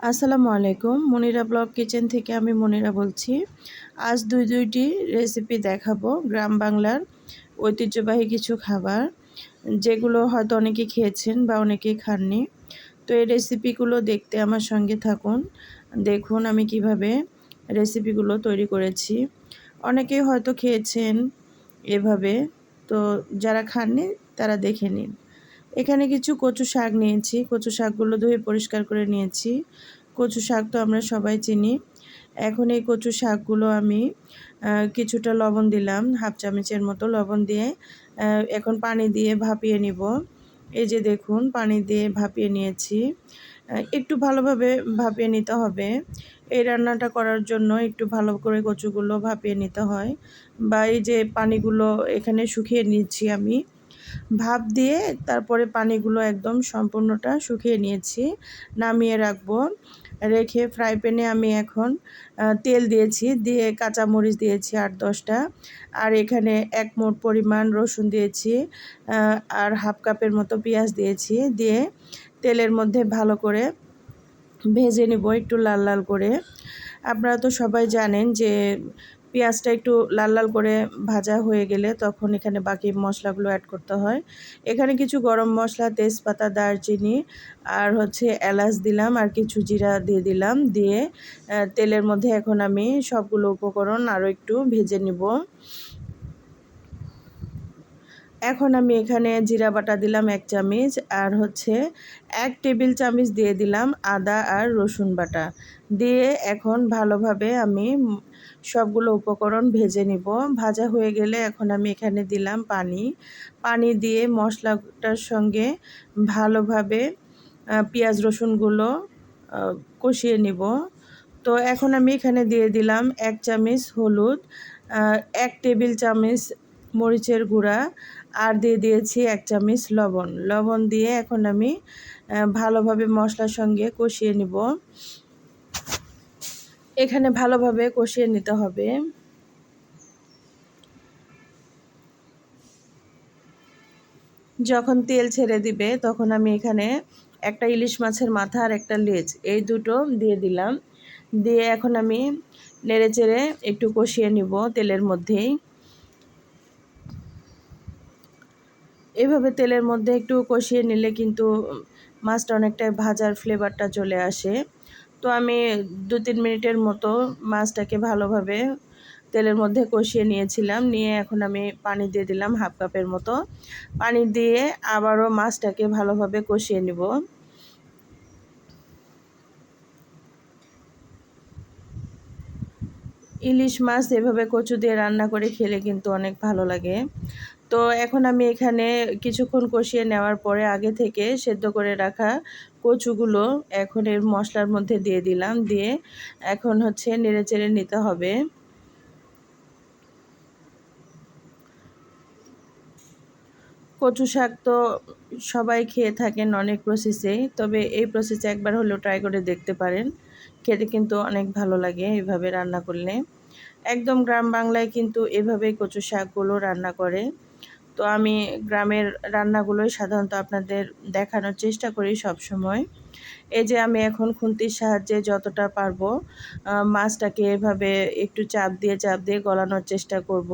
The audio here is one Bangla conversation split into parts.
আসসালামু আলাইকুম। মনিরা ব্লগ কিচেন থেকে আমি মনিরা বলছি। আজ দুই দুইটি রেসিপি দেখাবো গ্রাম বাংলার ঐতিহ্যবাহী কিছু খাবার, যেগুলো হয়তো অনেকে খেয়েছেন বা অনেকেই খাননি। তো এই রেসিপিগুলো দেখতে আমার সঙ্গে থাকুন। দেখুন আমি কীভাবে রেসিপিগুলো তৈরি করেছি। অনেকেই হয়তো খেয়েছেন এভাবে। তো যারা খাননি, তারা দেখে নিন। এখানে কিছু কচু শাক নিয়েছি। কচু শাকগুলো ধুয়ে পরিষ্কার করে নিয়েছি। কচু শাক তো আমরা সবাই চিনি। এখন এই কচু শাকগুলো আমি কিছুটা লবণ দিলাম, হাফ চামচের মতো লবণ দিয়ে এখন পানি দিয়ে ভাপিয়ে নিব। এই যে দেখুন, পানি দিয়ে ভাপিয়ে নিয়েছি। একটু ভালোভাবে ভাপিয়ে নিতে হবে। এই রান্নাটা করার জন্য একটু ভালো করে কচুগুলো ভাপিয়ে নিতে হয়। বা এই যে পানিগুলো এখানে শুকিয়ে নিচ্ছি আমি ভাপ দিয়ে তারপরে পানিগুলো একদম সম্পূর্ণটা শুকিয়ে নিয়েছি, নামিয়ে রাখব। রেখে ফ্রাই প্যানে আমি এখন তেল দিয়েছি, দিয়ে কাঁচামরিচ দিয়েছি আট দশটা। আর এখানে এক মোট পরিমাণ রসুন দিয়েছি আর হাফ কাপের মতো পেঁয়াজ দিয়েছি, দিয়ে তেলের মধ্যে ভালো করে ভেজে নেব একটু লাল লাল করে। আপনারা তো সবাই জানেন যে পেঁয়াজটা একটু লাল লাল করে ভাজা হয়ে গেলে তখন এখানে বাকি মশলাগুলো অ্যাড করতে হয়। এখানে কিছু গরম মশলা, তেজপাতা, দারচিনি আর হচ্ছে এলাচ দিলাম আর কিছু জিরা দিয়ে দিলাম। দিয়ে তেলের মধ্যে এখন আমি সবগুলো উপকরণ আরও একটু ভেজে নিব। এখন আমি এখানে জিরা বাটা দিলাম এক চামচ আর হচ্ছে এক টেবিল চামচ দিয়ে দিলাম আদা আর রসুন বাটা। দিয়ে এখন ভালোভাবে আমি সবগুলো উপকরণ ভেজে নিব। ভাজা হয়ে গেলে এখন আমি এখানে দিলাম পানি। পানি দিয়ে মশলাটার সঙ্গে ভালোভাবে পেঁয়াজ রসুনগুলো কষিয়ে নিব। তো এখন আমি এখানে দিয়ে দিলাম এক চামচ হলুদ এক টেবিল চামচ মরিচের গুঁড়া আর দিয়ে দিয়েছি এক চামচ লবণ। লবণ দিয়ে এখন আমি ভালোভাবে মশলার সঙ্গে কষিয়ে নিব। এখানে ভালোভাবে কষিয়ে নিতে হবে। যখন তেল ছেড়ে দিবে, তখন আমি এখানে একটা ইলিশ মাছের মাথা আর একটা লেজ, এই দুটো দিয়ে দিলাম। দিয়ে এখন আমি নেড়ে চেড়ে একটু কষিয়ে নিব তেলের মধ্যেই। এভাবে তেলের মধ্যে একটু কষিয়ে নিলে কিন্তু মাছটা অনেকটাই ভাজার ফ্লেভারটা চলে আসে। তো আমি দু তিন মিনিটের মতো মাছটাকে ভালোভাবে তেলের মধ্যে কষিয়ে নিয়েছিলাম। নিয়ে এখন আমি পানি দিয়ে দিলাম হাফ কাপের মতো। পানি দিয়ে আবারও মাছটাকে ভালোভাবে কষিয়ে নিব। ইলিশ মাছ এভাবে কচু দিয়ে রান্না করে খেলে কিন্তু অনেক ভালো লাগে। তো এখন আমি এখানে কিছুক্ষণ কষিয়ে নেওয়ার পরে আগে থেকে সেদ্ধ করে রাখা কচুগুলো এখন এর মশলার মধ্যে দিয়ে দিলাম, দিয়ে এখন হচ্ছে নেড়ে চেড়ে নিতে হবে। কচু শাক তো সবাই খেয়ে থাকেন অনেক প্রসেসে তবে এই প্রসেসে একবার হলেও ট্রাই করে দেখতে পারেন। খেতে কিন্তু অনেক ভালো লাগে এভাবে রান্না করলে। একদম গ্রাম বাংলায় কিন্তু এভাবেই কচু শাকগুলো রান্না করে। তো আমি গ্রামের রান্নাগুলোই সাধারণত আপনাদের দেখানোর চেষ্টা করি সব সময়। এই যে আমি এখন খুন্তির সাহায্যে যতটা পারব মাছটাকে এভাবে একটু চাপ দিয়ে চাপ দিয়ে গলানোর চেষ্টা করব।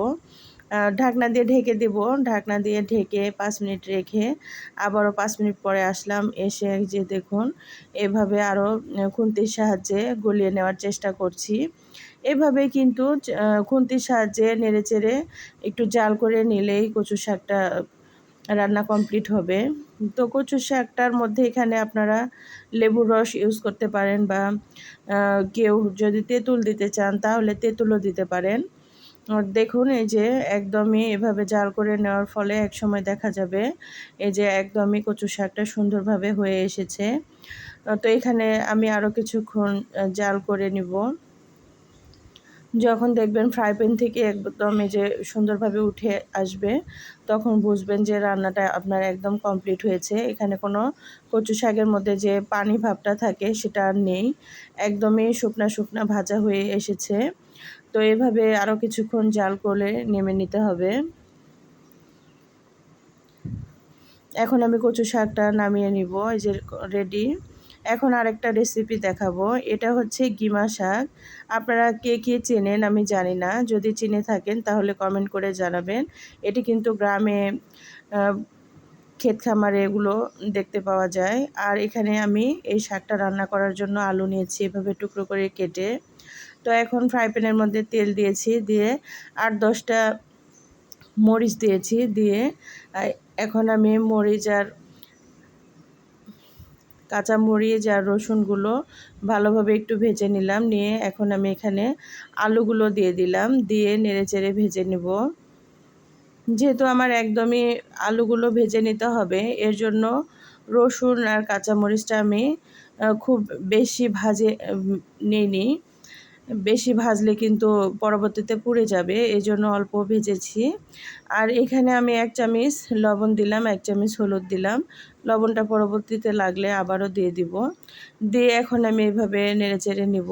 ঢাকনা দিয়ে ঢেকে দেব। ঢাকনা দিয়ে ঢেকে পাঁচ মিনিট রেখে আবারও পাঁচ মিনিট পরে আসলাম। এসে যে দেখুন, এভাবে আরও খুন্তির সাহায্যে গলিয়ে নেওয়ার চেষ্টা করছি। এভাবে কিন্তু খুন্তির সাহায্যে নেড়ে চেড়ে একটু জাল করে নিলেই কচু শাকটা রান্না কমপ্লিট হবে। তো কচু শাকটার মধ্যে এখানে আপনারা লেবুর রস ইউজ করতে পারেন বা কেউ যদি তেঁতুল দিতে চান তাহলে তেঁতুলও দিতে পারেন। দেখুন, এই যে একদমই এভাবে জাল করে নেওয়ার ফলে এক সময় দেখা যাবে এই যে একদমই কচু শাকটা সুন্দরভাবে হয়ে এসেছে। তো এখানে আমি আরও কিছুক্ষণ জাল করে নিব। যখন দেখবেন ফ্রাই প্যান থেকে একদম এই যে সুন্দরভাবে উঠে আসবে, তখন বুঝবেন যে রান্নাটা আপনার একদম কমপ্লিট হয়েছে। এখানে কোনো কচু শাকের মধ্যে যে পানি ভাবটা থাকে সেটা আর নেই। একদমই শুকনা শুকনা ভাজা হয়ে এসেছে। তো এভাবে আরও কিছুক্ষণ জাল করে নেমে নিতে হবে। এখন আমি কচু শাকটা নামিয়ে নিব, এই যে রেডি এখন আরেকটা রেসিপি দেখাবো, এটা হচ্ছে গিমা শাক। আপনারা কে কে চেনেন আমি জানি না, যদি চিনে থাকেন তাহলে কমেন্ট করে জানাবেন। এটি কিন্তু গ্রামে ক্ষেত খামারে এগুলো দেখতে পাওয়া যায়। আর এখানে আমি এই শাকটা রান্না করার জন্য আলু নিয়েছি, এভাবে টুকরো করে কেটে। তো এখন ফ্রাই প্যানের মধ্যে তেল দিয়েছি, দিয়ে আট দশটা মরিচ দিয়েছি, দিয়ে এখন আমি মরিচ আর কাঁচা মরিচ আর রসুনগুলো ভালোভাবে একটু ভেজে নিলাম, নিয়ে এখন আমি এখানে আলুগুলো দিয়ে দিলাম, দিয়ে নেড়ে চেড়ে ভেজে নেব। যেহেতু আমার একদমই আলুগুলো ভেজে নিতে হবে, এর জন্য রসুন আর কাঁচামরিচটা আমি খুব বেশি ভাজে নিইনি। বেশি ভাজলে কিন্তু পরবর্তীতে পুড়ে যাবে এই জন্য অল্প ভেজেছি। আর এখানে আমি এক চামচ লবণ দিলাম, এক চামচ হলুদ দিলাম। লবণটা পরবর্তীতে লাগলে আবারও দিয়ে দিব। দিয়ে এখন আমি এভাবে নেড়ে চেড়ে নিব।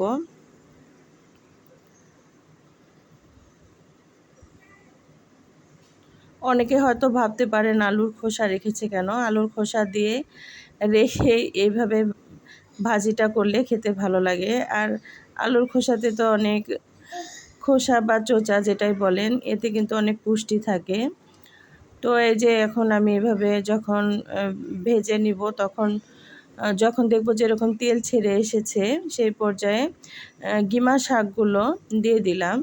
অনেকে হয়তো ভাবতে পারেন, আলুর খোসা রেখেছে কেন? আলুর খোসা দিয়ে রেখে এইভাবে ভাজিটা করলে খেতে ভালো লাগে। আর আলুর খোসাতে তো অনেক খোসা বা চোচা যেটাই বলেন, এতে কিন্তু অনেক পুষ্টি থাকে। তো এই যে এখন আমি এভাবে যখন ভেজে নিব তখন যখন দেখব যেরকম তেল ছেড়ে এসেছে, সেই পর্যায়ে গিমা শাকগুলো দিয়ে দিলাম।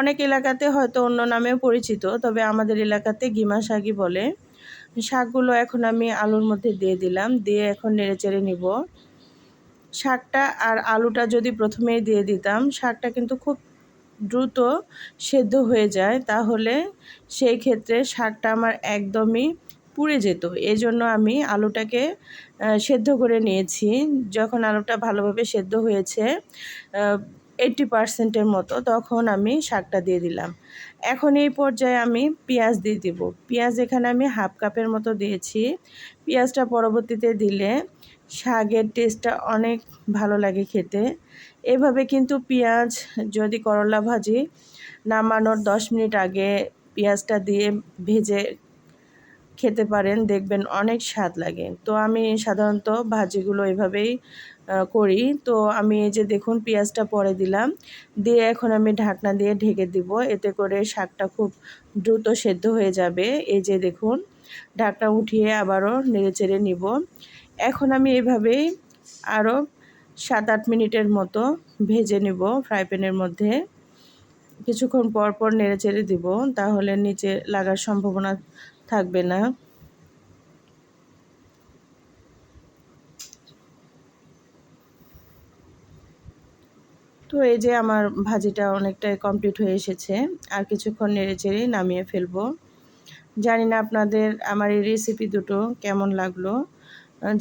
অনেক এলাকাতে হয়তো অন্য নামেও পরিচিত, তবে আমাদের এলাকাতে গিমা শাকই বলে। শাকগুলো এখন আমি আলুর মধ্যে দিয়ে দিলাম, দিয়ে এখন নেড়ে চেড়ে নিব। শাকটা আর আলুটা যদি প্রথমেই দিয়ে দিতাম, শাকটা কিন্তু খুব দ্রুত সেদ্ধ হয়ে যায়। তাহলে সেই ক্ষেত্রে শাকটা আমার একদমই পুড়ে যেত। এই জন্য আমি আলুটাকে সেদ্ধ করে নিয়েছি। যখন আলুটা ভালোভাবে সেদ্ধ হয়েছে এইটটি পার্সেন্টের মতো, তখন আমি শাকটা দিয়ে দিলাম। এখন এই পর্যায়ে আমি পেঁয়াজ দিয়ে দিব। পেঁয়াজ এখানে আমি হাফ কাপের মতো দিয়েছি। পেঁয়াজটা পরবর্তীতে দিলে শাকের টেস্টটা অনেক ভালো লাগে খেতে। এভাবে কিন্তু পেঁয়াজ যদি করলা ভাজি, নামানোর দশ মিনিট আগে পেঁয়াজটা দিয়ে ভেজে খেতে পারেন, দেখবেন অনেক স্বাদ লাগে। তো আমি সাধারণত ভাজিগুলো এভাবেই করি। তো আমি এই যে দেখুন পেঁয়াজটা পরে দিলাম, দিয়ে এখন আমি ঢাকনা দিয়ে ঢেকে দিব, এতে করে শাকটা খুব দ্রুত সেদ্ধ হয়ে যাবে। এই যে দেখুন, ঢাকনা উঠিয়ে আবারও নেড়ে চেড়ে নিব। এখন আমি এভাবেই আরও সাত আট মিনিটের মতো ভেজে নিব ফ্রাই প্যানের মধ্যে। কিছুক্ষণ পর পর নেড়ে চেড়ে দিব, তাহলে নিচে লাগার সম্ভাবনা থাকবে না। তো এই যে আমার ভাজিটা অনেকটাই কমপ্লিট হয়ে এসেছে, আর কিছুক্ষণ নেড়ে চেড়ে নামিয়ে ফেলব। জানি না আপনাদের আমার এই রেসিপি দুটো কেমন লাগল।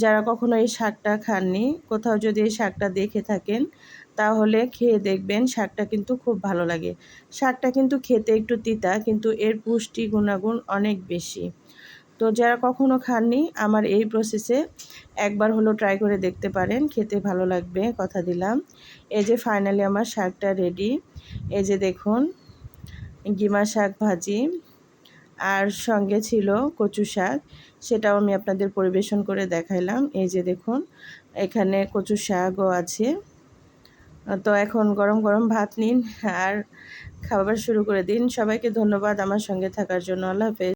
যারা কখনো এই শাকটা খাননি, কোথাও যদি এই শাকটা দেখে থাকেন, তাহলে খেয়ে দেখবেন শাকটা কিন্তু খুব ভালো লাগে। শাকটা কিন্তু খেতে একটু তিতা, কিন্তু এর পুষ্টি গুণাগুণ অনেক বেশি। তো যারা কখনো খাননি, আমার এই প্রসেসে একবার হলো ট্রাই করে দেখতে পারেন, খেতে ভালো লাগবে, কথা দিলাম। এই যে ফাইনালি আমার শাকটা রেডি এই যে দেখুন, গিমা শাক ভাজি। আর সঙ্গে ছিল কচু শাক, সেটাও আমি আপনাদের পরিবেশন করে দেখাইলাম। এই যে দেখুন, এখানে কচু শাকও আছে। তো এখন গরম গরম ভাত নিন আর খাবার শুরু করে দিন। সবাইকে ধন্যবাদ আমার সঙ্গে থাকার জন্য। আল্লাহ হাফেজ।